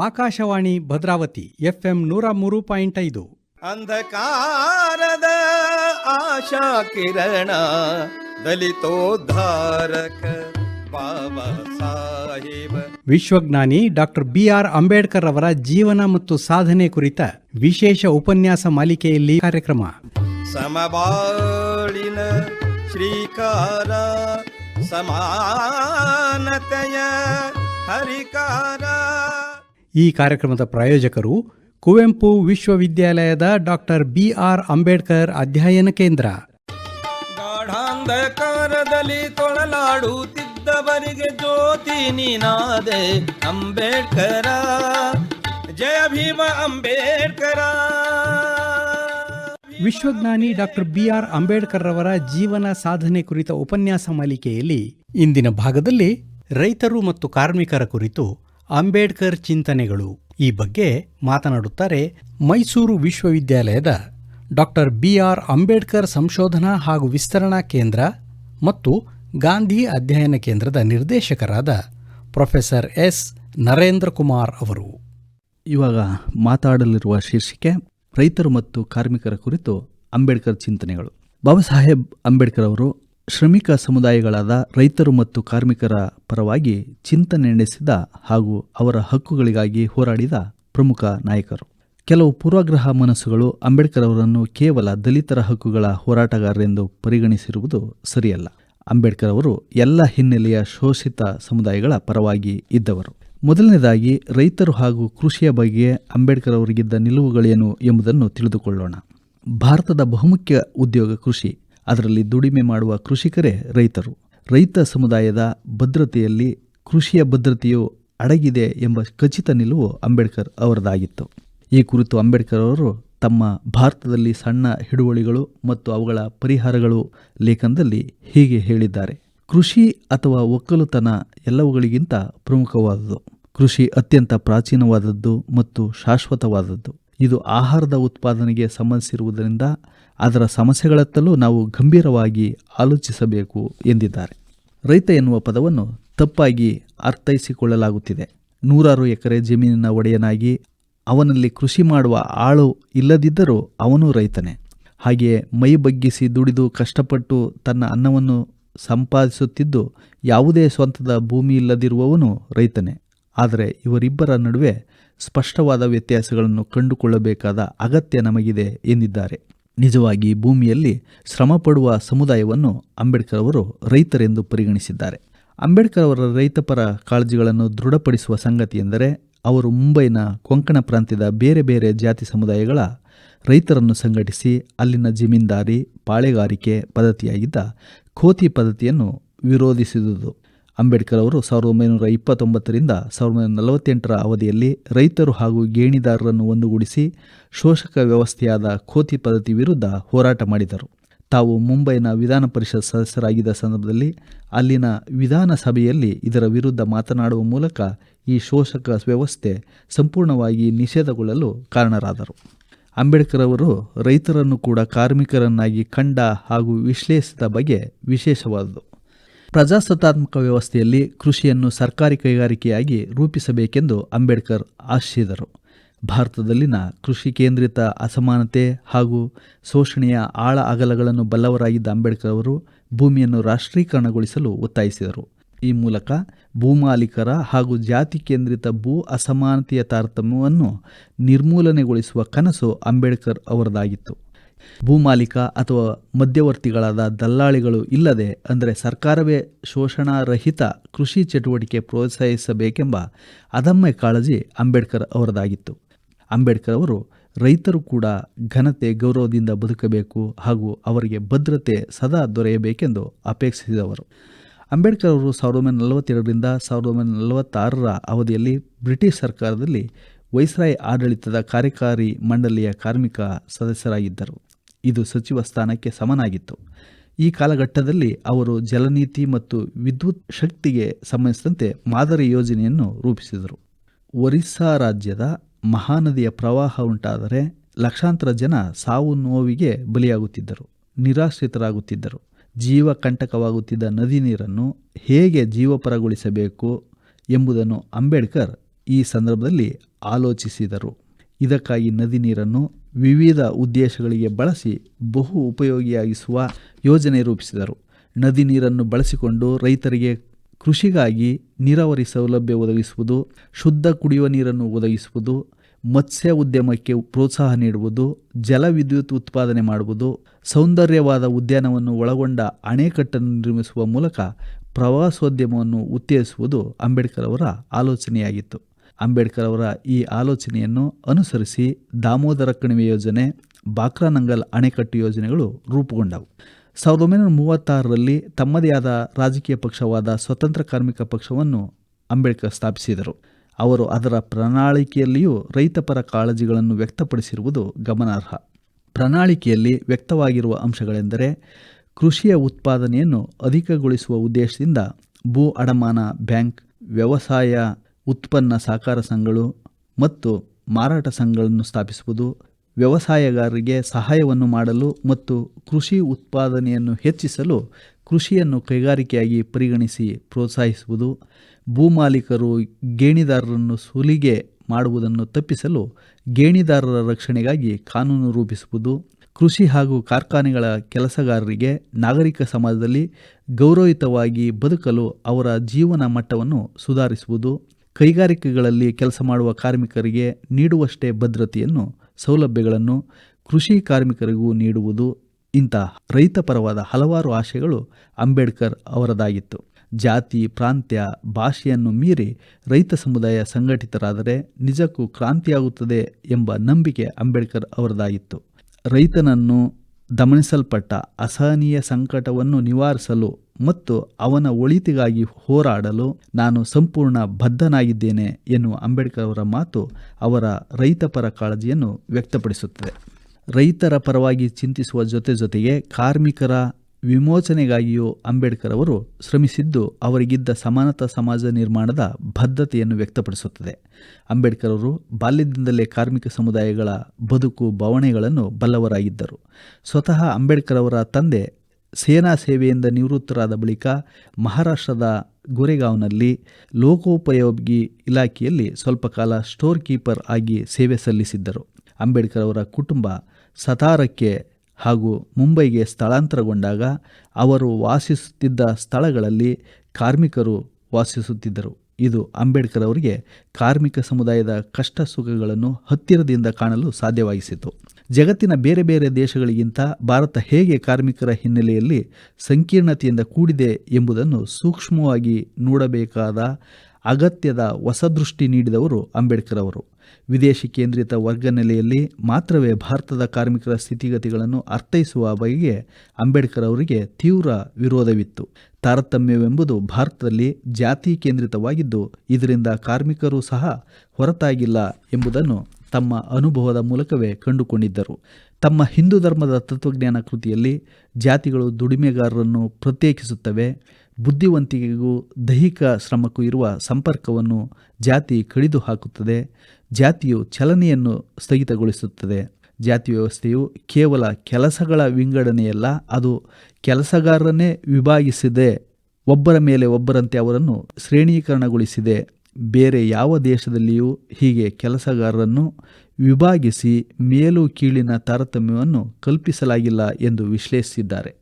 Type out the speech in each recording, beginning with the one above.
Akashvani Bhadravati FM ನೂರ ಮೂರು point ಐದು. ಅಂಧಕಾರದ ಆಶಾ ಕಿರಣ ದಲಿತೋದ್ಧಾರಕ ಬಾಬಾ ಸಾಹೇಬ. ವಿಶ್ವಜ್ಞಾನಿ ಡಾಕ್ಟರ್ ಬಿ ಆರ್ ಅಂಬೇಡ್ಕರ್ ಅವರ ಜೀವನ ಮತ್ತು ಸಾಧನೆ ಕುರಿತ ವಿಶೇಷ ಉಪನ್ಯಾಸ ಮಾಲಿಕೆಯಲ್ಲಿ ಕಾರ್ಯಕ್ರಮ. ಸಮಬಾಳಿನ ಶ್ರೀಕಾರ ಸಮಾನತೆಯ ಹರಿಕಾರ. ಈ ಕಾರ್ಯಕ್ರಮದ ಪ್ರಾಯೋಜಕರು ಕುವೆಂಪು ವಿಶ್ವವಿದ್ಯಾಲಯದ ಡಾಕ್ಟರ್ ಬಿ ಆರ್ ಅಂಬೇಡ್ಕರ್ ಅಧ್ಯಯನ ಕೇಂದ್ರ. ಗಾಢಾಂಧಕಾರದಲ್ಲಿ ತೊಳಲಾಡುತ್ತಿದ್ದವರಿಗೆ ಜ್ಯೋತಿ ನೀನಾದೆ ಅಂಬೇಡ್ಕರ ಜಯ ಭೀಮ ಅಂಬೇಡ್ಕರ. ವಿಶ್ವಜ್ಞಾನಿ ಡಾಕ್ಟರ್ ಬಿ ಆರ್ ಅಂಬೇಡ್ಕರ್ ರವರ ಜೀವನ ಸಾಧನೆ ಕುರಿತ ಉಪನ್ಯಾಸ ಮಾಲಿಕೆಯಲ್ಲಿ ಇಂದಿನ ಭಾಗದಲ್ಲಿ ರೈತರು ಮತ್ತು ಕಾರ್ಮಿಕರ ಕುರಿತು ಅಂಬೇಡ್ಕರ್ ಚಿಂತನೆಗಳು ಈ ಬಗ್ಗೆ ಮಾತನಾಡುತ್ತಾರೆ ಮೈಸೂರು ವಿಶ್ವವಿದ್ಯಾಲಯದ ಡಾಕ್ಟರ್ ಬಿ ಆರ್ ಅಂಬೇಡ್ಕರ್ ಸಂಶೋಧನಾ ಹಾಗೂ ವಿಸ್ತರಣಾ ಕೇಂದ್ರ ಮತ್ತು ಗಾಂಧಿ ಅಧ್ಯಯನ ಕೇಂದ್ರದ ನಿರ್ದೇಶಕರಾದ ಪ್ರೊಫೆಸರ್ ಎಸ್ ನರೇಂದ್ರ ಕುಮಾರ್ ಅವರು. ಇವಾಗ ಮಾತಾಡಲಿರುವ ಶೀರ್ಷಿಕೆ, ರೈತರು ಮತ್ತು ಕಾರ್ಮಿಕರ ಕುರಿತು ಅಂಬೇಡ್ಕರ್ ಚಿಂತನೆಗಳು. ಬಾಬಾ ಸಾಹೇಬ್ ಅಂಬೇಡ್ಕರ್ ಅವರು ಶ್ರಮಿಕ ಸಮುದಾಯಗಳಾದ ರೈತರು ಮತ್ತು ಕಾರ್ಮಿಕರ ಪರವಾಗಿ ಚಿಂತನೆ ನಡೆಸಿದ ಹಾಗೂ ಅವರ ಹಕ್ಕುಗಳಿಗಾಗಿ ಹೋರಾಡಿದ ಪ್ರಮುಖ ನಾಯಕರು. ಕೆಲವು ಪೂರ್ವಾಗ್ರಹ ಮನಸ್ಸುಗಳು ಅಂಬೇಡ್ಕರ್ ಅವರನ್ನು ಕೇವಲ ದಲಿತರ ಹಕ್ಕುಗಳ ಹೋರಾಟಗಾರರೆಂದು ಪರಿಗಣಿಸಿರುವುದು ಸರಿಯಲ್ಲ. ಅಂಬೇಡ್ಕರ್ ಅವರು ಎಲ್ಲ ಹಿನ್ನೆಲೆಯ ಶೋಷಿತ ಸಮುದಾಯಗಳ ಪರವಾಗಿ ಇದ್ದವರು. ಮೊದಲನೇದಾಗಿ, ರೈತರು ಹಾಗೂ ಕೃಷಿಯ ಬಗ್ಗೆ ಅಂಬೇಡ್ಕರ್ ಅವರಿಗಿದ್ದ ನಿಲುವುಗಳೇನು ಎಂಬುದನ್ನು ತಿಳಿದುಕೊಳ್ಳೋಣ. ಭಾರತದ ಬಹುಮುಖ್ಯ ಉದ್ಯೋಗ ಕೃಷಿ. ಅದರಲ್ಲಿ ದುಡಿಮೆ ಮಾಡುವ ಕೃಷಿಕರೇ ರೈತರು. ರೈತ ಸಮುದಾಯದ ಭದ್ರತೆಯಲ್ಲಿ ಕೃಷಿಯ ಭದ್ರತೆಯು ಅಡಗಿದೆ ಎಂಬ ಖಚಿತ ನಿಲುವು ಅಂಬೇಡ್ಕರ್ ಅವರದಾಗಿತ್ತು. ಈ ಕುರಿತು ಅಂಬೇಡ್ಕರ್ ಅವರು ತಮ್ಮ ಭಾರತದಲ್ಲಿ ಸಣ್ಣ ಹಿಡುವಳಿಗಳು ಮತ್ತು ಅವುಗಳ ಪರಿಹಾರಗಳು ಲೇಖನದಲ್ಲಿ ಹೀಗೆ ಹೇಳಿದ್ದಾರೆ. ಕೃಷಿ ಅಥವಾ ಒಕ್ಕಲುತನ ಎಲ್ಲವುಗಳಿಗಿಂತ ಪ್ರಮುಖವಾದುದು. ಕೃಷಿ ಅತ್ಯಂತ ಪ್ರಾಚೀನವಾದದ್ದು ಮತ್ತು ಶಾಶ್ವತವಾದದ್ದು. ಇದು ಆಹಾರದ ಉತ್ಪಾದನೆಗೆ ಸಂಬಂಧಿಸಿರುವುದರಿಂದ ಅದರ ಸಮಸ್ಯೆಗಳತ್ತಲೂ ನಾವು ಗಂಭೀರವಾಗಿ ಆಲೋಚಿಸಬೇಕು ಎಂದಿದ್ದಾರೆ. ರೈತ ಎನ್ನುವ ಪದವನ್ನು ತಪ್ಪಾಗಿ ಅರ್ಥೈಸಿಕೊಳ್ಳಲಾಗುತ್ತಿದೆ. ನೂರಾರು ಎಕರೆ ಜಮೀನಿನ ಒಡೆಯನಾಗಿ ಅವನಲ್ಲಿ ಕೃಷಿ ಮಾಡುವ ಆಳು ಇಲ್ಲದಿದ್ದರೂ ಅವನೂ ರೈತನೇ. ಹಾಗೆಯೇ ಮೈ ಬಗ್ಗಿಸಿ ದುಡಿದು ಕಷ್ಟಪಟ್ಟು ತನ್ನ ಅನ್ನವನ್ನು ಸಂಪಾದಿಸುತ್ತಿದ್ದು ಯಾವುದೇ ಸ್ವಂತದ ಭೂಮಿ ಇಲ್ಲದಿರುವವನು ರೈತನೇ. ಆದರೆ ಇವರಿಬ್ಬರ ನಡುವೆ ಸ್ಪಷ್ಟವಾದ ವ್ಯತ್ಯಾಸಗಳನ್ನು ಕಂಡುಕೊಳ್ಳಬೇಕಾದ ಅಗತ್ಯ ನಮಗಿದೆ ಎಂದಿದ್ದಾರೆ. ನಿಜವಾಗಿ ಭೂಮಿಯಲ್ಲಿ ಶ್ರಮಪಡುವ ಸಮುದಾಯವನ್ನು ಅಂಬೇಡ್ಕರ್ ಅವರು ರೈತರೆಂದು ಪರಿಗಣಿಸಿದ್ದಾರೆ. ಅಂಬೇಡ್ಕರ್ ಅವರ ರೈತಪರ ಕಾಳಜಿಗಳನ್ನು ದೃಢಪಡಿಸುವ ಸಂಗತಿಯೆಂದರೆ ಅವರು ಮುಂಬೈನ ಕೊಂಕಣ ಪ್ರಾಂತ್ಯದ ಬೇರೆ ಬೇರೆ ಜಾತಿ ಸಮುದಾಯಗಳ ರೈತರನ್ನು ಸಂಘಟಿಸಿ ಅಲ್ಲಿನ ಜಮೀನ್ದಾರಿ, ಪಾಳೆಗಾರಿಕೆ ಪದ್ಧತಿಯಾಗಿದ್ದ ಖೋತಿ ಪದ್ಧತಿಯನ್ನು ವಿರೋಧಿಸಿದುದು. ಅಂಬೇಡ್ಕರ್ ಅವರು ಸಾವಿರದ ಒಂಬೈನೂರ ಇಪ್ಪತ್ತೊಂಬತ್ತರಿಂದ ಸಾವಿರದ ಒಂಬೈನೂರ ನಲವತ್ತೆಂಟರ ಅವಧಿಯಲ್ಲಿ ರೈತರು ಹಾಗೂ ಗೇಣಿದಾರರನ್ನು ಒಂದುಗೂಡಿಸಿ ಶೋಷಕ ವ್ಯವಸ್ಥೆಯಾದ ಖೋತಿ ಪದ್ಧತಿ ವಿರುದ್ಧ ಹೋರಾಟ ಮಾಡಿದರು. ತಾವು ಮುಂಬೈನ ವಿಧಾನ ಪರಿಷತ್ ಸದಸ್ಯರಾಗಿದ್ದ ಸಂದರ್ಭದಲ್ಲಿ ಅಲ್ಲಿನ ವಿಧಾನಸಭೆಯಲ್ಲಿ ಇದರ ವಿರುದ್ಧ ಮಾತನಾಡುವ ಮೂಲಕ ಈ ಶೋಷಕ ವ್ಯವಸ್ಥೆ ಸಂಪೂರ್ಣವಾಗಿ ನಿಷೇಧಗೊಳ್ಳಲು ಕಾರಣರಾದರು. ಅಂಬೇಡ್ಕರ್ ಅವರು ರೈತರನ್ನು ಕೂಡ ಕಾರ್ಮಿಕರನ್ನಾಗಿ ಕಂಡ ಹಾಗೂ ವಿಶ್ಲೇಷಿಸಿದ ಬಗೆ ವಿಶೇಷವಾದುದು. ಪ್ರಜಾಸತ್ತಾತ್ಮಕ ವ್ಯವಸ್ಥೆಯಲ್ಲಿ ಕೃಷಿಯನ್ನು ಸರ್ಕಾರಿ ಕೈಗಾರಿಕೆಯಾಗಿ ರೂಪಿಸಬೇಕೆಂದು ಅಂಬೇಡ್ಕರ್ ಆಶಿಸಿದರು. ಭಾರತದಲ್ಲಿನ ಕೃಷಿ ಕೇಂದ್ರಿತ ಅಸಮಾನತೆ ಹಾಗೂ ಶೋಷಣೆಯ ಆಳ ಅಗಲಗಳನ್ನು ಬಲ್ಲವರಾಗಿದ್ದ ಅಂಬೇಡ್ಕರ್ ಅವರು ಭೂಮಿಯನ್ನು ರಾಷ್ಟ್ರೀಕರಣಗೊಳಿಸಲು ಒತ್ತಾಯಿಸಿದರು. ಈ ಮೂಲಕ ಭೂಮಾಲೀಕರ ಹಾಗೂ ಜಾತಿ ಕೇಂದ್ರಿತ ಭೂ ಅಸಮಾನತೆಯ ತಾರತಮ್ಯವನ್ನು ನಿರ್ಮೂಲನೆಗೊಳಿಸುವ ಕನಸು ಅಂಬೇಡ್ಕರ್ ಅವರದಾಗಿತ್ತು. ಭೂಮಾಲೀಕ ಅಥವಾ ಮಧ್ಯವರ್ತಿಗಳಾದ ದಲ್ಲಾಳಿಗಳು ಇಲ್ಲದೆ ಅಂದರೆ ಸರ್ಕಾರವೇ ಶೋಷಣಾರಹಿತ ಕೃಷಿ ಚಟುವಟಿಕೆ ಪ್ರೋತ್ಸಾಹಿಸಬೇಕೆಂಬ ಅದಮ್ಯ ಕಾಳಜಿ ಅಂಬೇಡ್ಕರ್ ಅವರದಾಗಿತ್ತು. ಅಂಬೇಡ್ಕರ್ ಅವರು ರೈತರು ಕೂಡ ಘನತೆ ಗೌರವದಿಂದ ಬದುಕಬೇಕು ಹಾಗೂ ಅವರಿಗೆ ಭದ್ರತೆ ಸದಾ ದೊರೆಯಬೇಕೆಂದು ಅಪೇಕ್ಷಿಸಿದವರು. ಅಂಬೇಡ್ಕರ್ ಅವರು ಸಾವಿರದ ಒಂಬೈನೂರ ನಲವತ್ತೆರಡರಿಂದ ಸಾವಿರದ ಒಂಬೈನೂರ ನಲವತ್ತಾರರ ಅವಧಿಯಲ್ಲಿ ಬ್ರಿಟಿಷ್ ಸರ್ಕಾರದಲ್ಲಿ ವೈಸ್ರಾಯ್ ಆಡಳಿತದ ಕಾರ್ಯಕಾರಿ ಮಂಡಳಿಯ ಕಾರ್ಮಿಕ ಸದಸ್ಯರಾಗಿದ್ದರು. ಇದು ಸಚಿವ ಸ್ಥಾನಕ್ಕೆ ಸಮನಾಗಿತ್ತು. ಈ ಕಾಲಘಟ್ಟದಲ್ಲಿ ಅವರು ಜಲನೀತಿ ಮತ್ತು ವಿದ್ಯುತ್ ಶಕ್ತಿಗೆ ಸಂಬಂಧಿಸಿದಂತೆ ಮಾದರಿ ಯೋಜನೆಯನ್ನು ರೂಪಿಸಿದರು. ಒರಿಸ್ಸಾ ರಾಜ್ಯದ ಮಹಾನದಿಯ ಪ್ರವಾಹ ಉಂಟಾದರೆ ಲಕ್ಷಾಂತರ ಜನ ಸಾವು ನೋವಿಗೆ ಬಲಿಯಾಗುತ್ತಿದ್ದರು, ನಿರಾಶ್ರಿತರಾಗುತ್ತಿದ್ದರು. ಜೀವ ಕಂಟಕವಾಗುತ್ತಿದ್ದ ನದಿ ನೀರನ್ನು ಹೇಗೆ ಜೀವಪರಗೊಳಿಸಬೇಕು ಎಂಬುದನ್ನು ಅಂಬೇಡ್ಕರ್ ಈ ಸಂದರ್ಭದಲ್ಲಿ ಆಲೋಚಿಸಿದರು. ಇದಕ್ಕಾಗಿ ನದಿ ನೀರನ್ನು ವಿವಿಧ ಉದ್ದೇಶಗಳಿಗೆ ಬಳಸಿ ಬಹು ಉಪಯೋಗಿಯಾಗಿಸುವ ಯೋಜನೆ ರೂಪಿಸಿದರು. ನದಿ ನೀರನ್ನು ಬಳಸಿಕೊಂಡು ರೈತರಿಗೆ ಕೃಷಿಗಾಗಿ ನೀರಾವರಿ ಸೌಲಭ್ಯ ಒದಗಿಸುವುದು, ಶುದ್ಧ ಕುಡಿಯುವ ನೀರನ್ನು ಒದಗಿಸುವುದು, ಮತ್ಸ್ಯ ಉದ್ಯಮಕ್ಕೆ ಪ್ರೋತ್ಸಾಹ ನೀಡುವುದು ಜಲವಿದ್ಯುತ್ ಉತ್ಪಾದನೆ ಮಾಡುವುದು, ಸೌಂದರ್ಯವಾದ ಉದ್ಯಾನವನ್ನು ಒಳಗೊಂಡ ಅಣೆಕಟ್ಟನ್ನು ನಿರ್ಮಿಸುವ ಮೂಲಕ ಪ್ರವಾಸೋದ್ಯಮವನ್ನು ಉತ್ತೇಜಿಸುವುದು ಅಂಬೇಡ್ಕರ್ ಅವರ ಆಲೋಚನೆಯಾಗಿತ್ತು. ಅಂಬೇಡ್ಕರ್ ಅವರ ಈ ಆಲೋಚನೆಯನ್ನು ಅನುಸರಿಸಿ ದಾಮೋದರ ಕಣಿವೆ ಯೋಜನೆ ಬಾಕ್ರಾನಂಗಲ್ ಅಣೆಕಟ್ಟು ಯೋಜನೆಗಳು ರೂಪುಗೊಂಡವು. ಸಾವಿರದ ಒಂಬೈನೂರ ಮೂವತ್ತಾರರಲ್ಲಿ ತಮ್ಮದೇ ಆದ ರಾಜಕೀಯ ಪಕ್ಷವಾದ ಸ್ವತಂತ್ರ ಕಾರ್ಮಿಕ ಪಕ್ಷವನ್ನು ಅಂಬೇಡ್ಕರ್ ಸ್ಥಾಪಿಸಿದರು. ಅವರು ಅದರ ಪ್ರಣಾಳಿಕೆಯಲ್ಲಿಯೂ ರೈತಪರ ಕಾಳಜಿಗಳನ್ನು ವ್ಯಕ್ತಪಡಿಸಿರುವುದು ಗಮನಾರ್ಹ. ಪ್ರಣಾಳಿಕೆಯಲ್ಲಿ ವ್ಯಕ್ತವಾಗಿರುವ ಅಂಶಗಳೆಂದರೆ, ಕೃಷಿಯ ಉತ್ಪಾದನೆಯನ್ನು ಅಧಿಕಗೊಳಿಸುವ ಉದ್ದೇಶದಿಂದ ಭೂ ಅಡಮಾನ ಬ್ಯಾಂಕ್, ವ್ಯವಸಾಯ ಉತ್ಪನ್ನ ಸಹಕಾರ ಸಂಘಗಳು ಮತ್ತು ಮಾರಾಟ ಸಂಘಗಳನ್ನು ಸ್ಥಾಪಿಸುವುದು, ವ್ಯವಸಾಯಗಾರರಿಗೆ ಸಹಾಯವನ್ನು ಮಾಡಲು ಮತ್ತು ಕೃಷಿ ಉತ್ಪಾದನೆಯನ್ನು ಹೆಚ್ಚಿಸಲು ಕೃಷಿಯನ್ನು ಕೈಗಾರಿಕೆಯಾಗಿ ಪರಿಗಣಿಸಿ ಪ್ರೋತ್ಸಾಹಿಸುವುದು ಭೂಮಾಲೀಕರು ಗೇಣಿದಾರರನ್ನು ಸುಲಿಗೆ ಮಾಡುವುದನ್ನು ತಪ್ಪಿಸಲು ಗೇಣಿದಾರರ ರಕ್ಷಣೆಗಾಗಿ ಕಾನೂನು ರೂಪಿಸುವುದು, ಕೃಷಿ ಹಾಗೂ ಕಾರ್ಖಾನೆಗಳ ಕೆಲಸಗಾರರಿಗೆ ನಾಗರಿಕ ಸಮಾಜದಲ್ಲಿ ಗೌರವಯುತವಾಗಿ ಬದುಕಲು ಅವರ ಜೀವನ ಮಟ್ಟವನ್ನು ಸುಧಾರಿಸುವುದು ಕೈಗಾರಿಕೆಗಳಲ್ಲಿ ಕೆಲಸ ಮಾಡುವ ಕಾರ್ಮಿಕರಿಗೆ ನೀಡುವಷ್ಟೇ ಭದ್ರತೆಯನ್ನು, ಸೌಲಭ್ಯಗಳನ್ನು ಕೃಷಿ ಕಾರ್ಮಿಕರಿಗೂ ನೀಡುವುದು ಇಂಥ ರೈತಪರವಾದ ಹಲವಾರು ಆಶಯಗಳು ಅಂಬೇಡ್ಕರ್ ಅವರದಾಗಿತ್ತು. ಜಾತಿ, ಪ್ರಾಂತ್ಯ, ಭಾಷೆಯನ್ನು ಮೀರಿ ರೈತ ಸಮುದಾಯ ಸಂಘಟಿತರಾದರೆ ನಿಜಕ್ಕೂ ಕ್ರಾಂತಿಯಾಗುತ್ತದೆ ಎಂಬ ನಂಬಿಕೆ ಅಂಬೇಡ್ಕರ್ ಅವರದಾಗಿತ್ತು. ರೈತನನ್ನು ದಮನಿಸಲ್ಪಟ್ಟ ಅಸಹನೀಯ ಸಂಕಟವನ್ನು ನಿವಾರಿಸಲು ಮತ್ತು ಅವನ ಒಳಿತಿಗಾಗಿ ಹೋರಾಡಲು ನಾನು ಸಂಪೂರ್ಣ ಬದ್ಧನಾಗಿದ್ದೇನೆ ಎನ್ನುವ ಅಂಬೇಡ್ಕರ್ ಅವರ ಮಾತು ಅವರ ರೈತಪರ ಕಾಳಜಿಯನ್ನು ವ್ಯಕ್ತಪಡಿಸುತ್ತದೆ. ರೈತರ ಪರವಾಗಿ ಚಿಂತಿಸುವ ಜೊತೆ ಜೊತೆಗೆ ಕಾರ್ಮಿಕರ ವಿಮೋಚನೆಗಾಗಿಯೂ ಅಂಬೇಡ್ಕರ್ ಅವರು ಶ್ರಮಿಸಿದ್ದು ಅವರಿಗಿದ್ದ ಸಮಾನತಾ ಸಮಾಜ ನಿರ್ಮಾಣದ ಬದ್ಧತೆಯನ್ನು ವ್ಯಕ್ತಪಡಿಸುತ್ತದೆ. ಅಂಬೇಡ್ಕರ್ ಅವರು ಬಾಲ್ಯದಿಂದಲೇ ಕಾರ್ಮಿಕ ಸಮುದಾಯಗಳ ಬದುಕು ಭಾವನೆಗಳನ್ನು ಬಲ್ಲವರಾಗಿದ್ದರು. ಸ್ವತಃ ಅಂಬೇಡ್ಕರ್ ಅವರ ತಂದೆ ಸೇನಾ ಸೇವೆಯಿಂದ ನಿವೃತ್ತರಾದ ಬಳಿಕ ಮಹಾರಾಷ್ಟ್ರದ ಗೊರೆಗಾಂವ್ನಲ್ಲಿ ಲೋಕೋಪಯೋಗಿ ಇಲಾಖೆಯಲ್ಲಿ ಸ್ವಲ್ಪ ಕಾಲ ಸ್ಟೋರ್ ಕೀಪರ್ ಆಗಿ ಸೇವೆ ಸಲ್ಲಿಸಿದ್ದರು. ಅಂಬೇಡ್ಕರ್ ಅವರ ಕುಟುಂಬ ಸತಾರಕ್ಕೆ ಹಾಗೂ ಮುಂಬೈಗೆ ಸ್ಥಳಾಂತರಗೊಂಡಾಗ ಅವರು ವಾಸಿಸುತ್ತಿದ್ದ ಸ್ಥಳಗಳಲ್ಲಿ ಕಾರ್ಮಿಕರು ವಾಸಿಸುತ್ತಿದ್ದರು. ಇದು ಅಂಬೇಡ್ಕರ್ ಅವರಿಗೆ ಕಾರ್ಮಿಕ ಸಮುದಾಯದ ಕಷ್ಟ ಸುಖಗಳನ್ನು ಹತ್ತಿರದಿಂದ ಕಾಣಲು ಸಾಧ್ಯವಾಗಿಸಿತು. ಜಗತ್ತಿನ ಬೇರೆ ಬೇರೆ ದೇಶಗಳಿಗಿಂತ ಭಾರತ ಹೇಗೆ ಕಾರ್ಮಿಕರ ಹಿನ್ನೆಲೆಯಲ್ಲಿ ಸಂಕೀರ್ಣತೆಯಿಂದ ಕೂಡಿದೆ ಎಂಬುದನ್ನು ಸೂಕ್ಷ್ಮವಾಗಿ ನೋಡಬೇಕಾದ ಅಗತ್ಯದ ಹೊಸದೃಷ್ಟಿ ನೀಡಿದವರು ಅಂಬೇಡ್ಕರ್ ಅವರು. ವಿದೇಶಿ ಕೇಂದ್ರಿತ ವರ್ಗ ನೆಲೆಯಲ್ಲಿ ಮಾತ್ರವೇ ಭಾರತದ ಕಾರ್ಮಿಕರ ಸ್ಥಿತಿಗತಿಗಳನ್ನು ಅರ್ಥೈಸುವ ಬಗೆಗೆ ಅಂಬೇಡ್ಕರ್ ಅವರಿಗೆ ತೀವ್ರ ವಿರೋಧವಿತ್ತು. ತಾರತಮ್ಯವೆಂಬುದು ಭಾರತದಲ್ಲಿ ಜಾತಿ ಕೇಂದ್ರಿತವಾಗಿದ್ದು, ಇದರಿಂದ ಕಾರ್ಮಿಕರು ಸಹ ಹೊರತಾಗಿಲ್ಲ ಎಂಬುದನ್ನು ತಮ್ಮ ಅನುಭವದ ಮೂಲಕವೇ ಕಂಡುಕೊಂಡಿದ್ದರು. ತಮ್ಮ ಹಿಂದೂ ಧರ್ಮದ ತತ್ವಜ್ಞಾನ ಕೃತಿಯಲ್ಲಿ ಜಾತಿಗಳು ದುಡಿಮೆಗಾರರನ್ನು ಪ್ರತ್ಯೇಕಿಸುತ್ತವೆ, ಬುದ್ಧಿವಂತಿಕೆಗೂ ದೈಹಿಕ ಶ್ರಮಕ್ಕೂ ಇರುವ ಸಂಪರ್ಕವನ್ನು ಜಾತಿ ಕಡಿದು ಹಾಕುತ್ತದೆ ಜಾತಿಯು ಚಲನೆಯನ್ನು ಸ್ಥಗಿತಗೊಳಿಸುತ್ತದೆ. ಜಾತಿ ವ್ಯವಸ್ಥೆಯು ಕೇವಲ ಕೆಲಸಗಳ ವಿಂಗಡಣೆಯಲ್ಲ ಅದು ಕೆಲಸಗಾರರನ್ನೇ ವಿಭಾಗಿಸಿದೆ, ಒಬ್ಬರ ಮೇಲೆ ಒಬ್ಬರಂತೆ ಅವರನ್ನು ಶ್ರೇಣೀಕರಣಗೊಳಿಸಿದೆ. ಬೇರೆ ಯಾವ ದೇಶದಲ್ಲಿಯೂ ಹೀಗೆ ಕೆಲಸಗಾರರನ್ನು ವಿಭಾಗಿಸಿ ಮೇಲು ಕೀಳಿನ ತಾರತಮ್ಯವನ್ನು ಕಲ್ಪಿಸಲಾಗಿಲ್ಲ ಎಂದು ವಿಶ್ಲೇಷಿಸಿದ್ದಾರೆ.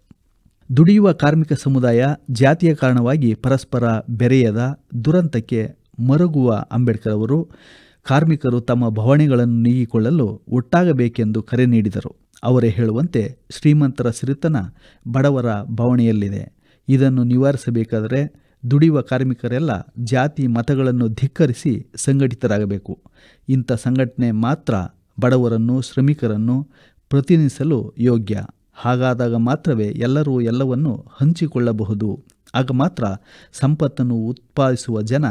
ದುಡಿಯುವ ಕಾರ್ಮಿಕ ಸಮುದಾಯ ಜಾತಿಯ ಕಾರಣವಾಗಿ ಪರಸ್ಪರ ಬೆರೆಯದ ದುರಂತಕ್ಕೆ ಮರುಗುವ ಅಂಬೇಡ್ಕರ್ ಅವರು ಕಾರ್ಮಿಕರು ತಮ್ಮ ಭವಣೆಗಳನ್ನು ನೀಗಿಕೊಳ್ಳಲು ಒಟ್ಟಾಗಬೇಕೆಂದು ಕರೆ ನೀಡಿದರು. ಅವರೇ ಹೇಳುವಂತೆ ಶ್ರೀಮಂತರ ಸಿರಿತನ ಬಡವರ ಭವಣೆಯಲ್ಲಿದೆ ಇದನ್ನು ನಿವಾರಿಸಬೇಕಾದರೆ ದುಡಿಯುವ ಕಾರ್ಮಿಕರೆಲ್ಲ ಜಾತಿ ಮತಗಳನ್ನು ಧಿಕ್ಕರಿಸಿ ಸಂಘಟಿತರಾಗಬೇಕು. ಇಂಥ ಸಂಘಟನೆ ಮಾತ್ರ ಬಡವರನ್ನು, ಶ್ರಮಿಕರನ್ನು ಪ್ರತಿನಿಧಿಸಲು ಯೋಗ್ಯ. ಹಾಗಾದಾಗ ಮಾತ್ರವೇ ಎಲ್ಲರೂ ಎಲ್ಲವನ್ನು ಹಂಚಿಕೊಳ್ಳಬಹುದು. ಆಗ ಮಾತ್ರ ಸಂಪತ್ತನ್ನು ಉತ್ಪಾದಿಸುವ ಜನ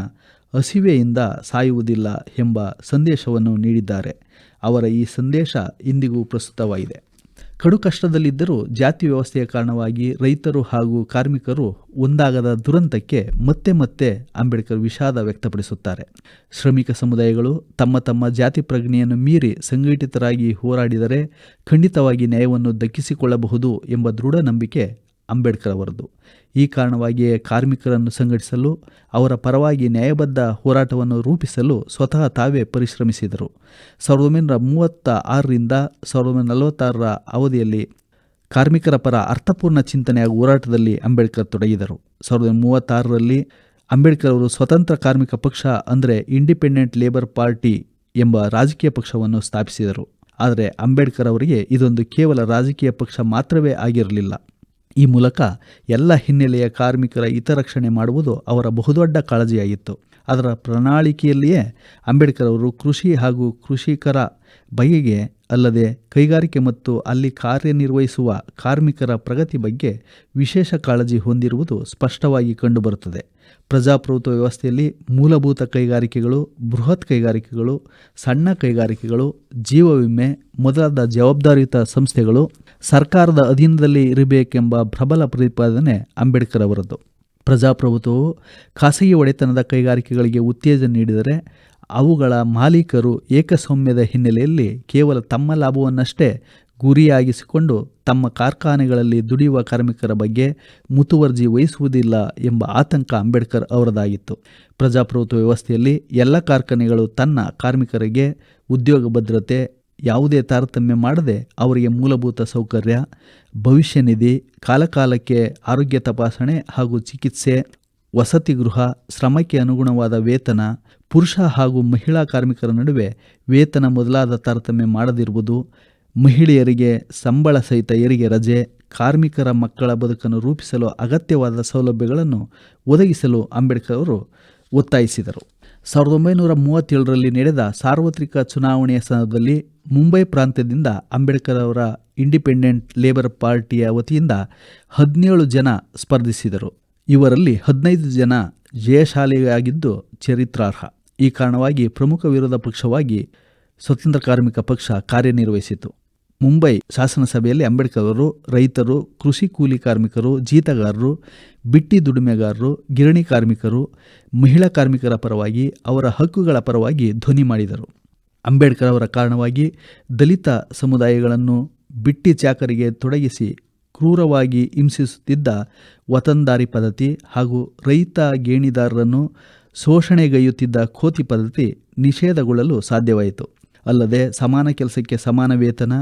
ಹಸಿವೆಯಿಂದ ಸಾಯುವುದಿಲ್ಲ ಎಂಬ ಸಂದೇಶವನ್ನು ನೀಡಿದ್ದಾರೆ. ಅವರ ಈ ಸಂದೇಶ ಇಂದಿಗೂ ಪ್ರಸ್ತುತವಾಗಿದೆ. ಕಡು ಕಷ್ಟದಲ್ಲಿದ್ದರೂ ಜಾತಿ ವ್ಯವಸ್ಥೆಯ ಕಾರಣವಾಗಿ ರೈತರು ಹಾಗೂ ಕಾರ್ಮಿಕರು ಒಂದಾಗದ ದುರಂತಕ್ಕೆ ಮತ್ತೆ ಮತ್ತೆ ಅಂಬೇಡ್ಕರ್ ವಿಷಾದ ವ್ಯಕ್ತಪಡಿಸುತ್ತಾರೆ. ಶ್ರಮಿಕ ಸಮುದಾಯಗಳು ತಮ್ಮ ತಮ್ಮ ಜಾತಿ ಪ್ರಜ್ಞೆಯನ್ನು ಮೀರಿ ಸಂಘಟಿತರಾಗಿ ಹೋರಾಡಿದರೆ ಖಂಡಿತವಾಗಿ ನ್ಯಾಯವನ್ನು ದಕ್ಕಿಸಿಕೊಳ್ಳಬಹುದು ಎಂಬ ದೃಢ ನಂಬಿಕೆ ಅಂಬೇಡ್ಕರ್ ಅವರದು ಈ ಕಾರಣವಾಗಿಯೇ ಕಾರ್ಮಿಕರನ್ನು ಸಂಘಟಿಸಲು, ಅವರ ಪರವಾಗಿ ನ್ಯಾಯಬದ್ಧ ಹೋರಾಟವನ್ನು ರೂಪಿಸಲು ಸ್ವತಃ ತಾವೇ ಪರಿಶ್ರಮಿಸಿದರು. ಸಾವಿರದ ಒಂಬೈನೂರ ಮೂವತ್ತ ಆರರಿಂದ ಸಾವಿರದ ಒಂಬೈನೂರ ನಲವತ್ತಾರರ ಅವಧಿಯಲ್ಲಿ ಕಾರ್ಮಿಕರ ಪರ ಅರ್ಥಪೂರ್ಣ ಚಿಂತನೆ ಹೋರಾಟದಲ್ಲಿ ಅಂಬೇಡ್ಕರ್ ತೊಡಗಿದರು. ಸಾವಿರದ ಮೂವತ್ತಾರರಲ್ಲಿ ಅಂಬೇಡ್ಕರ್ ಅವರು ಸ್ವತಂತ್ರ ಕಾರ್ಮಿಕ ಪಕ್ಷ ಅಂದರೆ ಇಂಡಿಪೆಂಡೆಂಟ್ ಲೇಬರ್ ಪಾರ್ಟಿ ಎಂಬ ರಾಜಕೀಯ ಪಕ್ಷವನ್ನು ಸ್ಥಾಪಿಸಿದರು. ಆದರೆ ಅಂಬೇಡ್ಕರ್ ಅವರಿಗೆ ಇದೊಂದು ಕೇವಲ ರಾಜಕೀಯ ಪಕ್ಷ ಮಾತ್ರವೇ ಆಗಿರಲಿಲ್ಲ. ಈ ಮೂಲಕ ಎಲ್ಲ ಹಿನ್ನೆಲೆಯ ಕಾರ್ಮಿಕರ ಹಿತರಕ್ಷಣೆ ಮಾಡುವುದು ಅವರ ಬಹುದೊಡ್ಡ ಕಾಳಜಿಯಾಗಿತ್ತು. ಅದರ ಪ್ರಣಾಳಿಕೆಯಲ್ಲಿಯೇ ಅಂಬೇಡ್ಕರ್ ಅವರು ಕೃಷಿ ಹಾಗೂ ಕೃಷಿಕರ ಬಗೆಗೆ ಅಲ್ಲದೆ ಕೈಗಾರಿಕೆ ಮತ್ತು ಅಲ್ಲಿ ಕಾರ್ಯನಿರ್ವಹಿಸುವ ಕಾರ್ಮಿಕರ ಪ್ರಗತಿ ಬಗ್ಗೆ ವಿಶೇಷ ಕಾಳಜಿ ಹೊಂದಿರುವುದು ಸ್ಪಷ್ಟವಾಗಿ ಕಂಡುಬರುತ್ತದೆ. ಪ್ರಜಾಪ್ರಭುತ್ವ ವ್ಯವಸ್ಥೆಯಲ್ಲಿ ಮೂಲಭೂತ ಕೈಗಾರಿಕೆಗಳು, ಬೃಹತ್ ಕೈಗಾರಿಕೆಗಳು, ಸಣ್ಣ ಕೈಗಾರಿಕೆಗಳು, ಜೀವ ವಿಮೆ ಮೊದಲಾದ ಜವಾಬ್ದಾರಿಯುತ ಸಂಸ್ಥೆಗಳು ಸರ್ಕಾರದ ಅಧೀನದಲ್ಲಿ ಇರಬೇಕೆಂಬ ಪ್ರಬಲ ಪ್ರತಿಪಾದನೆ ಅಂಬೇಡ್ಕರ್ ಅವರದ್ದು. ಪ್ರಜಾಪ್ರಭುತ್ವವು ಖಾಸಗಿ ಒಡೆತನದ ಕೈಗಾರಿಕೆಗಳಿಗೆ ಉತ್ತೇಜನ ನೀಡಿದರೆ ಅವುಗಳ ಮಾಲೀಕರು ಏಕಸ್ವಾಮ್ಯದ ಹಿನ್ನೆಲೆಯಲ್ಲಿ ಕೇವಲ ತಮ್ಮ ಲಾಭವನ್ನಷ್ಟೇ ಗುರಿಯಾಗಿಸಿಕೊಂಡು ತಮ್ಮ ಕಾರ್ಖಾನೆಗಳಲ್ಲಿ ದುಡಿಯುವ ಕಾರ್ಮಿಕರ ಬಗ್ಗೆ ಮುತುವರ್ಜಿ ವಹಿಸುವುದಿಲ್ಲ ಎಂಬ ಆತಂಕ ಅಂಬೇಡ್ಕರ್ ಅವರದಾಗಿತ್ತು. ಪ್ರಜಾಪ್ರಭುತ್ವ ವ್ಯವಸ್ಥೆಯಲ್ಲಿ ಎಲ್ಲ ಕಾರ್ಖಾನೆಗಳು ತನ್ನ ಕಾರ್ಮಿಕರಿಗೆ ಉದ್ಯೋಗ ಭದ್ರತೆ ಯಾವುದೇ ತಾರತಮ್ಯ ಮಾಡದೆ ಅವರಿಗೆ ಮೂಲಭೂತ ಸೌಕರ್ಯ, ಭವಿಷ್ಯ ನಿಧಿ, ಕಾಲಕಾಲಕ್ಕೆ ಆರೋಗ್ಯ ತಪಾಸಣೆ ಹಾಗೂ ಚಿಕಿತ್ಸೆ, ವಸತಿ ಗೃಹ, ಶ್ರಮಕ್ಕೆ ಅನುಗುಣವಾದ ವೇತನ, ಪುರುಷ ಹಾಗೂ ಮಹಿಳಾ ಕಾರ್ಮಿಕರ ನಡುವೆ ವೇತನ ಮೊದಲಾದ ತಾರತಮ್ಯ ಮಾಡದಿರುವುದು ಮಹಿಳೆಯರಿಗೆ ಸಂಬಳ ಸಹಿತ ಹೆರಿಗೆ ರಜೆ, ಕಾರ್ಮಿಕರ ಮಕ್ಕಳ ಬದುಕನ್ನು ರೂಪಿಸಲು ಅಗತ್ಯವಾದ ಸೌಲಭ್ಯಗಳನ್ನು ಒದಗಿಸಲು ಅಂಬೇಡ್ಕರ್ ಅವರು ಒತ್ತಾಯಿಸಿದರು. ಸಾವಿರದ ಒಂಬೈನೂರ ಮೂವತ್ತೇಳರಲ್ಲಿ ನಡೆದ ಸಾರ್ವತ್ರಿಕ ಚುನಾವಣೆಯ ಸಂದರ್ಭದಲ್ಲಿ ಮುಂಬೈ ಪ್ರಾಂತ್ಯದಿಂದ ಅಂಬೇಡ್ಕರ್ ಅವರ ಇಂಡಿಪೆಂಡೆಂಟ್ ಲೇಬರ್ ಪಾರ್ಟಿಯ ವತಿಯಿಂದ ಹದಿನೇಳು ಜನ ಸ್ಪರ್ಧಿಸಿದರು. ಇವರಲ್ಲಿ ಹದಿನೈದು ಜನ ಜಯಶಾಲಿಯಾಗಿದ್ದು ಚರಿತ್ರಾರ್ಹ. ಈ ಕಾರಣವಾಗಿ ಪ್ರಮುಖ ವಿರೋಧ ಪಕ್ಷವಾಗಿ ಸ್ವತಂತ್ರ ಕಾರ್ಮಿಕ ಪಕ್ಷ ಕಾರ್ಯನಿರ್ವಹಿಸಿತು. ಮುಂಬೈ ಶಾಸನಸಭೆಯಲ್ಲಿ ಅಂಬೇಡ್ಕರ್ ಅವರು ರೈತರು, ಕೃಷಿ ಕೂಲಿ ಕಾರ್ಮಿಕರು, ಜೀತಗಾರರು, ಬಿಟ್ಟಿ ದುಡಿಮೆಗಾರರು, ಗಿರಣಿ ಕಾರ್ಮಿಕರು, ಮಹಿಳಾ ಕಾರ್ಮಿಕರ ಪರವಾಗಿ, ಅವರ ಹಕ್ಕುಗಳ ಪರವಾಗಿ ಧ್ವನಿ ಮಾಡಿದರು. ಅಂಬೇಡ್ಕರ್ ಅವರ ಕಾರಣವಾಗಿ ದಲಿತ ಸಮುದಾಯಗಳನ್ನು ಬಿಟ್ಟಿ ಚಾಕರಿಗೆ ತೊಡಗಿಸಿ ಕ್ರೂರವಾಗಿ ಹಿಂಸಿಸುತ್ತಿದ್ದ ವತಂದಾರಿ ಪದ್ಧತಿ ಹಾಗೂ ರೈತ ಗೇಣಿದಾರರನ್ನು ಶೋಷಣೆಗೈಯುತ್ತಿದ್ದ ಖೋತಿ ಪದ್ಧತಿ ನಿಷೇಧಗೊಳ್ಳಲು ಸಾಧ್ಯವಾಯಿತು. ಅಲ್ಲದೆ ಸಮಾನ ಕೆಲಸಕ್ಕೆ ಸಮಾನ ವೇತನ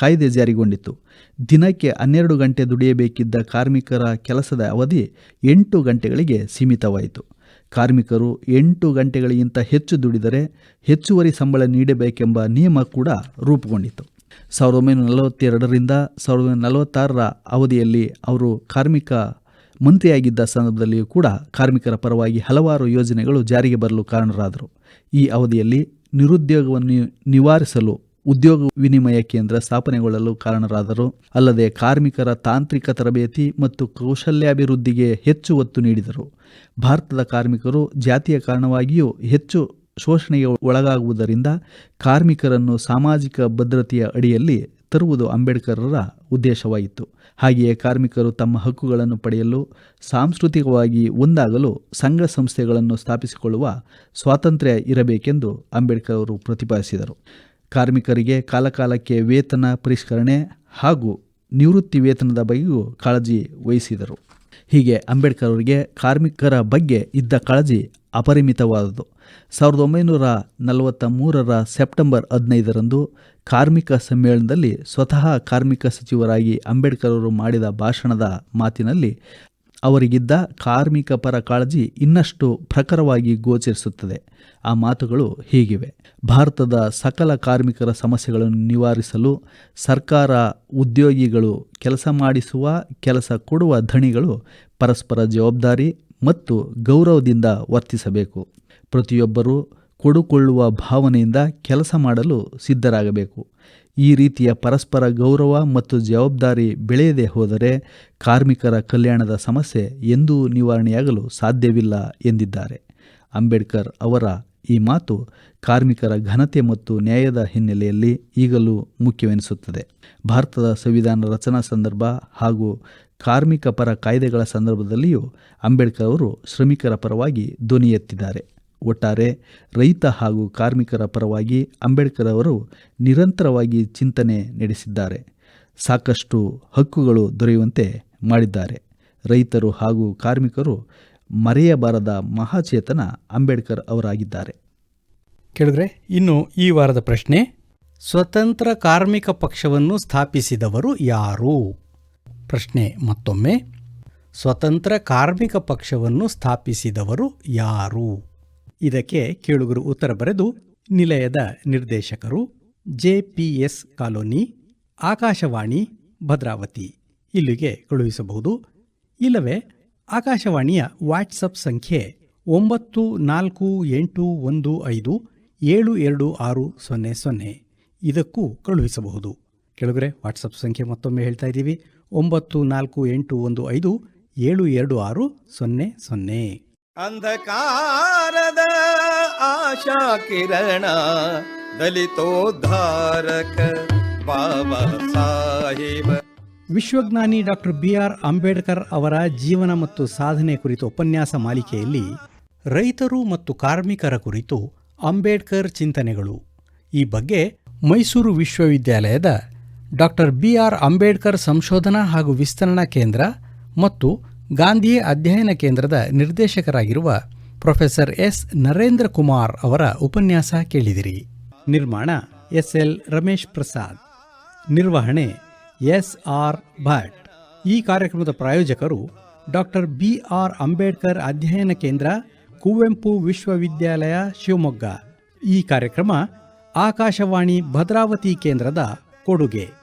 ಕಾಯ್ದೆ ಜಾರಿಗೊಂಡಿತು ದಿನಕ್ಕೆ ಹನ್ನೆರಡು ಗಂಟೆ ದುಡಿಯಬೇಕಿದ್ದ ಕಾರ್ಮಿಕರ ಕೆಲಸದ ಅವಧಿ ಎಂಟು ಗಂಟೆಗಳಿಗೆ ಸೀಮಿತವಾಯಿತು. ಕಾರ್ಮಿಕರು ಎಂಟು ಗಂಟೆಗಳಿಗಿಂತ ಹೆಚ್ಚು ದುಡಿದರೆ ಹೆಚ್ಚುವರಿ ಸಂಬಳ ನೀಡಬೇಕೆಂಬ ನಿಯಮ ಕೂಡ ರೂಪುಗೊಂಡಿತು ಸಾವಿರದ ಒಂಬೈನೂರ ನಲವತ್ತೆರಡರಿಂದ ಸಾವಿರದ ಒಂಬೈನೂರ ನಲವತ್ತಾರರ ಅವಧಿಯಲ್ಲಿ ಅವರು ಕಾರ್ಮಿಕ ಮಂತ್ರಿಯಾಗಿದ್ದ ಸಂದರ್ಭದಲ್ಲಿಯೂ ಕೂಡ ಕಾರ್ಮಿಕರ ಪರವಾಗಿ ಹಲವಾರು ಯೋಜನೆಗಳು ಜಾರಿಗೆ ಬರಲು ಕಾರಣರಾದರು. ಈ ಅವಧಿಯಲ್ಲಿ ನಿರುದ್ಯೋಗವನ್ನು ನಿವಾರಿಸಲು ಉದ್ಯೋಗ ವಿನಿಮಯ ಕೇಂದ್ರ ಸ್ಥಾಪನೆಗೊಳ್ಳಲು ಕಾರಣರಾದರು. ಅಲ್ಲದೆ ಕಾರ್ಮಿಕರ ತಾಂತ್ರಿಕ ತರಬೇತಿ ಮತ್ತು ಕೌಶಲ್ಯಾಭಿವೃದ್ಧಿಗೆ ಹೆಚ್ಚು ಒತ್ತು ನೀಡಿದರು. ಭಾರತದ ಕಾರ್ಮಿಕರು ಜಾತಿಯ ಕಾರಣವಾಗಿಯೂ ಹೆಚ್ಚು ಶೋಷಣೆಗೆ ಒಳಗಾಗುವುದರಿಂದ ಕಾರ್ಮಿಕರನ್ನು ಸಾಮಾಜಿಕ ಭದ್ರತೆಯ ಅಡಿಯಲ್ಲಿ ತರುವುದು ಅಂಬೇಡ್ಕರರ ಉದ್ದೇಶವಾಗಿತ್ತು ಹಾಗೆಯೇ ಕಾರ್ಮಿಕರು ತಮ್ಮ ಹಕ್ಕುಗಳನ್ನು ಪಡೆಯಲು, ಸಾಂಸ್ಕೃತಿಕವಾಗಿ ಒಂದಾಗಲು ಸಂಘ ಸಂಸ್ಥೆಗಳನ್ನು ಸ್ಥಾಪಿಸಿಕೊಳ್ಳುವ ಸ್ವಾತಂತ್ರ್ಯ ಇರಬೇಕೆಂದು ಅಂಬೇಡ್ಕರ್ ಅವರು ಪ್ರತಿಪಾದಿಸಿದರು. ಕಾರ್ಮಿಕರಿಗೆ ಕಾಲಕಾಲಕ್ಕೆ ವೇತನ ಪರಿಷ್ಕರಣೆ ಹಾಗೂ ನಿವೃತ್ತಿ ವೇತನದ ಬಗ್ಗೆಯೂ ಕಾಳಜಿ ವಹಿಸಿದರು. ಹೀಗೆ ಅಂಬೇಡ್ಕರ್ ಅವರಿಗೆ ಕಾರ್ಮಿಕರ ಬಗ್ಗೆ ಇದ್ದ ಕಾಳಜಿ ಅಪರಿಮಿತವಾದದ್ದು ಸಾವಿರದ ಒಂಬೈನೂರ ನಲವತ್ತ ಮೂರರ ಸೆಪ್ಟೆಂಬರ್ ಹದಿನೈದರಂದು ಕಾರ್ಮಿಕ ಸಮ್ಮೇಳನದಲ್ಲಿ ಸ್ವತಃ ಕಾರ್ಮಿಕ ಸಚಿವರಾಗಿ ಅಂಬೇಡ್ಕರ್ ಅವರು ಮಾಡಿದ ಭಾಷಣದ ಮಾತಿನಲ್ಲಿ ಅವರಿಗಿದ್ದ ಕಾರ್ಮಿಕ ಪರ ಕಾಳಜಿ ಇನ್ನಷ್ಟು ಪ್ರಖರವಾಗಿ ಗೋಚರಿಸುತ್ತದೆ. ಆ ಮಾತುಗಳು ಹೀಗಿವೆ. ಭಾರತದ ಸಕಲ ಕಾರ್ಮಿಕರ ಸಮಸ್ಯೆಗಳನ್ನು ನಿವಾರಿಸಲು ಸರ್ಕಾರ ಉದ್ಯೋಗಿಗಳು ಕೆಲಸ ಮಾಡಿಸುವ, ಕೆಲಸ ಕೊಡುವ ಧಣಿಗಳು ಪರಸ್ಪರ ಜವಾಬ್ದಾರಿ ಮತ್ತು ಗೌರವದಿಂದ ವರ್ತಿಸಬೇಕು. ಪ್ರತಿಯೊಬ್ಬರೂ ಕೊಡುಕೊಳ್ಳುವ ಭಾವನೆಯಿಂದ ಕೆಲಸ ಮಾಡಲು ಸಿದ್ಧರಾಗಬೇಕು. ಈ ರೀತಿಯ ಪರಸ್ಪರ ಗೌರವ ಮತ್ತು ಜವಾಬ್ದಾರಿ ಬೆಳೆಯದೆ ಹೋದರೆ ಕಾರ್ಮಿಕರ ಕಲ್ಯಾಣದ ಸಮಸ್ಯೆ ಎಂದೂ ನಿವಾರಣೆಯಾಗಲು ಸಾಧ್ಯವಿಲ್ಲ ಎಂದಿದ್ದಾರೆ. ಅಂಬೇಡ್ಕರ್ ಅವರ ಈ ಮಾತು ಕಾರ್ಮಿಕರ ಘನತೆ ಮತ್ತು ನ್ಯಾಯದ ಹಿನ್ನೆಲೆಯಲ್ಲಿ ಈಗಲೂ ಮುಖ್ಯವೆನಿಸುತ್ತದೆ. ಭಾರತದ ಸಂವಿಧಾನ ರಚನಾ ಸಂದರ್ಭ ಹಾಗೂ ಕಾರ್ಮಿಕ ಪರ ಕಾಯ್ದೆಗಳ ಸಂದರ್ಭದಲ್ಲಿಯೂ ಅಂಬೇಡ್ಕರ್ ಅವರು ಶ್ರಮಿಕರ ಪರವಾಗಿ ಧ್ವನಿ ಎತ್ತಿದ್ದಾರೆ. ಒಟ್ಟಾರೆ ರೈತ ಹಾಗೂ ಕಾರ್ಮಿಕರ ಪರವಾಗಿ ಅಂಬೇಡ್ಕರ್ ಅವರು ನಿರಂತರವಾಗಿ ಚಿಂತನೆ ನಡೆಸಿದ್ದಾರೆ. ಸಾಕಷ್ಟು ಹಕ್ಕುಗಳು ದೊರೆಯುವಂತೆ ಮಾಡಿದ್ದಾರೆ. ರೈತರು ಹಾಗೂ ಕಾರ್ಮಿಕರು ಮರೆಯಬಾರದ ಮಹಾಚೇತನ ಅಂಬೇಡ್ಕರ್ ಅವರಾಗಿದ್ದಾರೆ. ಕೇಳಿದ್ರೆ ಇನ್ನು ಈ ವಾರದ ಪ್ರಶ್ನೆ, ಸ್ವತಂತ್ರ ಕಾರ್ಮಿಕ ಪಕ್ಷವನ್ನು ಸ್ಥಾಪಿಸಿದವರು ಯಾರು? ಪ್ರಶ್ನೆ ಮತ್ತೊಮ್ಮೆ, ಸ್ವತಂತ್ರ ಕಾರ್ಮಿಕ ಪಕ್ಷವನ್ನು ಸ್ಥಾಪಿಸಿದವರು ಯಾರು? ಇದಕ್ಕೆ ಕೇಳುಗರು ಉತ್ತರ ಬರೆದು, ನಿಲಯದ ನಿರ್ದೇಶಕರು ಜೆಪಿಎಸ್ ಕಾಲೋನಿ, ಆಕಾಶವಾಣಿ, ಭದ್ರಾವತಿ. ಇಲ್ಲಿಗೆ ಕಳುಹಿಸಬಹುದು. ಇಲ್ಲವೇ, ಆಕಾಶವಾಣಿಯ ವಾಟ್ಸಪ್ ಸಂಖ್ಯೆ ಒಂಬತ್ತು ನಾಲ್ಕು ಎಂಟು ಒಂದು ಐದು ಏಳು ಎರಡು ಆರು ಸೊನ್ನೆ ಸೊನ್ನೆ. ಇದಕ್ಕೂ ಕಳುಹಿಸಬಹುದು. ಕೆಳಗರೆ, ವಾಟ್ಸಪ್ ಸಂಖ್ಯೆ ಮತ್ತೊಮ್ಮೆ ಹೇಳ್ತಾ ಇದ್ದೀವಿ. ಒಂಬತ್ತು ನಾಲ್ಕು ಎಂಟು ಒಂದು ಐದು ಏಳು ಎರಡು ಆರು ಸೊನ್ನೆ ಸೊನ್ನೆ. ಅಂಧಕಾರದ ಆಶಾ ಕಿರಣ, ದಲಿತೋದ್ಧಾರಕ ಬಾಬಾ ಸಾಹೇಬ. ವಿಶ್ವಜ್ಞಾನಿ ಡಾಕ್ಟರ್ ಬಿ ಆರ್ ಅಂಬೇಡ್ಕರ್ ಅವರ ಜೀವನ ಮತ್ತು ಸಾಧನೆ ಕುರಿತ ಉಪನ್ಯಾಸ ಮಾಲಿಕೆಯಲ್ಲಿ ರೈತರು ಮತ್ತು ಕಾರ್ಮಿಕರ ಕುರಿತು ಅಂಬೇಡ್ಕರ್ ಚಿಂತನೆಗಳು. ಈ ಬಗ್ಗೆ ಮೈಸೂರು ವಿಶ್ವವಿದ್ಯಾಲಯದ ಡಾಕ್ಟರ್ ಬಿ ಆರ್ ಅಂಬೇಡ್ಕರ್ ಸಂಶೋಧನಾ ಹಾಗೂ ವಿಸ್ತರಣಾ ಕೇಂದ್ರ ಮತ್ತು ಗಾಂಧಿ ಅಧ್ಯಯನ ಕೇಂದ್ರದ ನಿರ್ದೇಶಕರಾಗಿರುವ ಪ್ರೊಫೆಸರ್ ಎಸ್. ನರೇಂದ್ರ ಕುಮಾರ್ ಅವರ ಉಪನ್ಯಾಸ ಕೇಳಿದಿರಿ. ನಿರ್ಮಾಣ ಎಸ್. ಎಲ್. ರಮೇಶ್ ಪ್ರಸಾದ್. ನಿರ್ವಹಣೆ ಎಸ್. ಆರ್. ಭಟ್. ಈ ಕಾರ್ಯಕ್ರಮದ ಪ್ರಾಯೋಜಕರು ಡಾಕ್ಟರ್ ಬಿ. ಆರ್. ಅಂಬೇಡ್ಕರ್ ಅಧ್ಯಯನ ಕೇಂದ್ರ ಕುವೆಂಪು ವಿಶ್ವವಿದ್ಯಾಲಯ, ಶಿವಮೊಗ್ಗ. ಈ ಕಾರ್ಯಕ್ರಮ ಆಕಾಶವಾಣಿ ಭದ್ರಾವತಿ ಕೇಂದ್ರದ ಕೊಡುಗೆ.